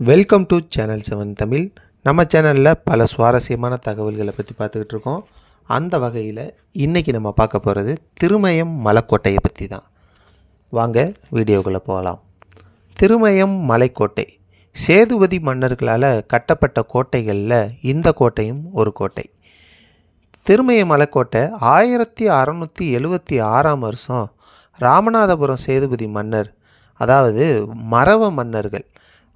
Welcome to channel seven Tamil நம்ம சேனலில் பல சுவாரஸ்யமான தகவல்களை பற்றி பார்த்துக்கிட்டு இருக்கோம் அந்த வகையில் இன்றைக்கி நம்ம பார்க்க போகிறது திருமயம் மலைக்கோட்டையை பற்றி தான். வாங்க வீடியோக்குள்ளே போகலாம். திருமயம் மலைக்கோட்டை. சேதுபதி மன்னர்களால் கட்டப்பட்ட கோட்டைகளில் இந்த கோட்டையும் ஒரு கோட்டை. திருமய மலைக்கோட்டை ஆயிரத்தி அறநூற்றி எழுவத்தி ஆறாம் வருஷம் ராமநாதபுரம் சேதுபதி மன்னர் அதாவது மரவ மன்னர்கள்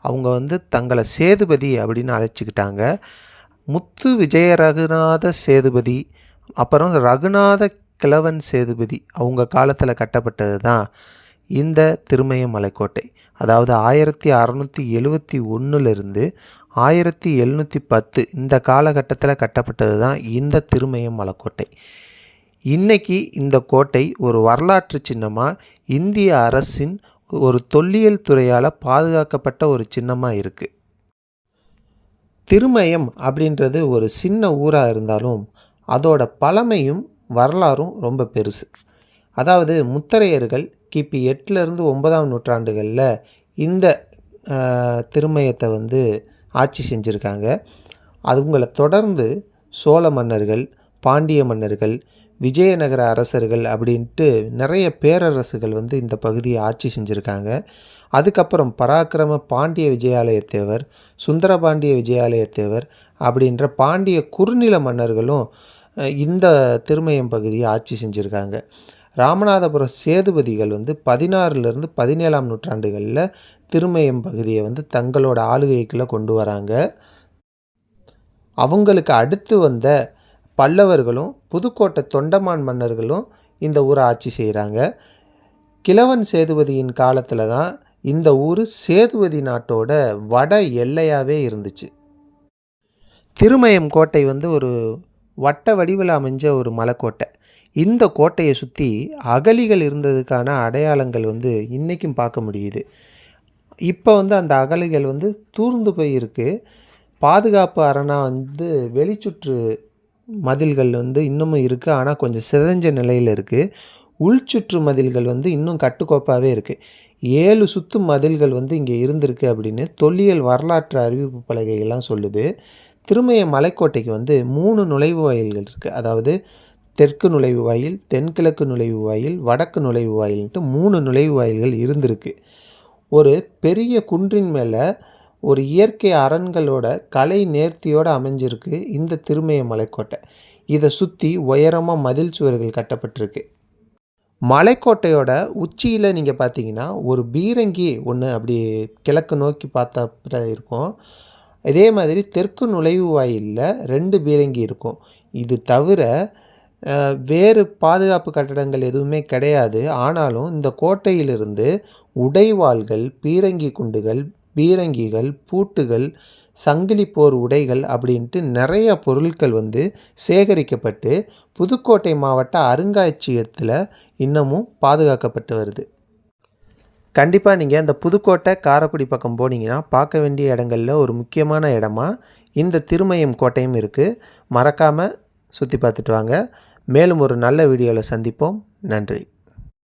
அவங்க வந்து தங்களை சேதுபதி அப்படின்னு அழைச்சிக்கிட்டாங்க. முத்து விஜய ரகுநாத சேதுபதி அப்புறம் ரகுநாத கிழவன் சேதுபதி அவங்க காலத்தில் கட்டப்பட்டது தான் இந்த திருமய மலைக்கோட்டை அதாவது ஆயிரத்தி அறநூற்றி எழுவத்தி ஒன்றுலேருந்து ஆயிரத்தி எழுநூற்றி பத்து இந்த காலகட்டத்தில் கட்டப்பட்டது தான் இந்த திருமய மலைக்கோட்டை இன்றைக்கி இந்த கோட்டை ஒரு வரலாற்று சின்னமாக இந்திய அரசின் ஒரு தொல்லியல் துறையால் பாதுகாக்கப்பட்ட ஒரு சின்னமாக இருக்குது திருமயம் அப்படின்றது ஒரு சின்ன ஊராக இருந்தாலும் அதோட பழமையும் வரலாறும் ரொம்ப பெருசு. அதாவது முத்தரையர்கள் கிபி எட்டுலேருந்து ஒன்பதாம் நூற்றாண்டுகளில் இந்த திருமயத்தை வந்து ஆட்சி செஞ்சுருக்காங்க. அவங்கள தொடர்ந்து சோழ மன்னர்கள் பாண்டிய மன்னர்கள் விஜயநகர அரசர்கள் அப்படின்ட்டு நிறைய பேரரசுகள் வந்து இந்த பகுதியை ஆட்சி செஞ்சுருக்காங்க. அதுக்கப்புறம் பராக்கிரம பாண்டிய விஜயாலயத்தேவர் சுந்தரபாண்டிய விஜயாலயத்தேவர் அப்படின்ற பாண்டிய குறுநில மன்னர்களும் இந்த திருமயம் பகுதியை ஆட்சி செஞ்சுருக்காங்க. ராமநாதபுரம் சேதுபதிகள் வந்து பதினாறுலேருந்து பதினேழாம் நூற்றாண்டுகளில் திருமயம் பகுதியை வந்து தங்களோட ஆளுகைக்குள்ளே கொண்டு வராங்க. அவங்களுக்கு அடுத்து வந்த பல்லவர்களும் புதுக்கோட்டை தொண்டமான் மன்னர்களும் இந்த ஊரை ஆட்சி செய்கிறாங்க. கிழவன் சேதுபதியின் காலத்தில் தான் இந்த ஊர் சேதுபதி நாட்டோட வட எல்லையாகவே இருந்துச்சு. திருமயம் கோட்டை வந்து ஒரு வட்ட வடிவில் அமைஞ்ச ஒரு மலைக்கோட்டை. இந்த கோட்டையை சுற்றி அகலிகள் இருந்ததுக்கான அடையாளங்கள் வந்து இன்றைக்கும் பார்க்க முடியுது. இப்போ வந்து அந்த அகலிகள் வந்து தூர்ந்து போயிருக்கு. பாதுகாப்பு அரணாக வந்து வெளிச்சுற்று மதில்கள் வந்து இன்னமும் இருக்குது ஆனால் கொஞ்சம் சிதைஞ்ச நிலையில் இருக்குது உள்சுற்று மதில்கள் வந்து இன்னும் கட்டுக்கோப்பாகவே இருக்குது ஏழு சுத்து மதில்கள் வந்து இங்கே இருந்திருக்கு அப்படின்னு தொல்லியல் வரலாற்று அறிவிப்பு பலகைகள்லாம் சொல்லுது. திருமய மலைக்கோட்டைக்கு வந்து மூணு நுழைவு வாயில்கள் இருக்குது அதாவது தெற்கு நுழைவு வாயில் தென்கிழக்கு நுழைவு வாயில் வடக்கு நுழைவு வாயில்ன்ட்டு மூணு நுழைவு வாயில்கள் இருந்திருக்கு. ஒரு பெரிய குன்றின் மேலே ஒரு இயற்கை அரண்களோட கலை நேர்த்தியோடு அமைஞ்சிருக்கு இந்த திருமய மலைக்கோட்டை இதை சுற்றி உயரமாக மதில் சுவர்கள் கட்டப்பட்டிருக்கு. மலைக்கோட்டையோட உச்சியில் நீங்கள் பார்த்தீங்கன்னா ஒரு பீரங்கி ஒன்று அப்படி கிழக்கு நோக்கி பார்த்தா இருக்கும். இதே மாதிரி தெற்கு நுழைவு வாயிலில் ரெண்டு பீரங்கி இருக்கும். இது தவிர வேறு பாதுகாப்பு கட்டடங்கள் எதுவுமே கிடையாது. ஆனாலும் இந்த கோட்டையிலிருந்து உடைவாள்கள் பீரங்கி குண்டுகள் பீரங்கிகள் பூட்டுகள் சங்கிலி போர் உடைகள் அப்படின்ட்டு நிறைய பொருட்கள் வந்து சேகரிக்கப்பட்டு புதுக்கோட்டை மாவட்ட அருங்காட்சியகத்தில் இன்னமும் பாதுகாக்கப்பட்டு வருது. கண்டிப்பாக நீங்கள் அந்த புதுக்கோட்டை காரைக்குடி பக்கம் போனீங்கன்னா பார்க்க வேண்டிய இடங்களில் ஒரு முக்கியமான இடமா இந்த திருமயம் கோட்டையும் இருக்குது மறக்காமல் சுற்றி பார்த்துட்டு வாங்க. மேலும் ஒரு நல்ல வீடியோவில் சந்திப்போம். நன்றி.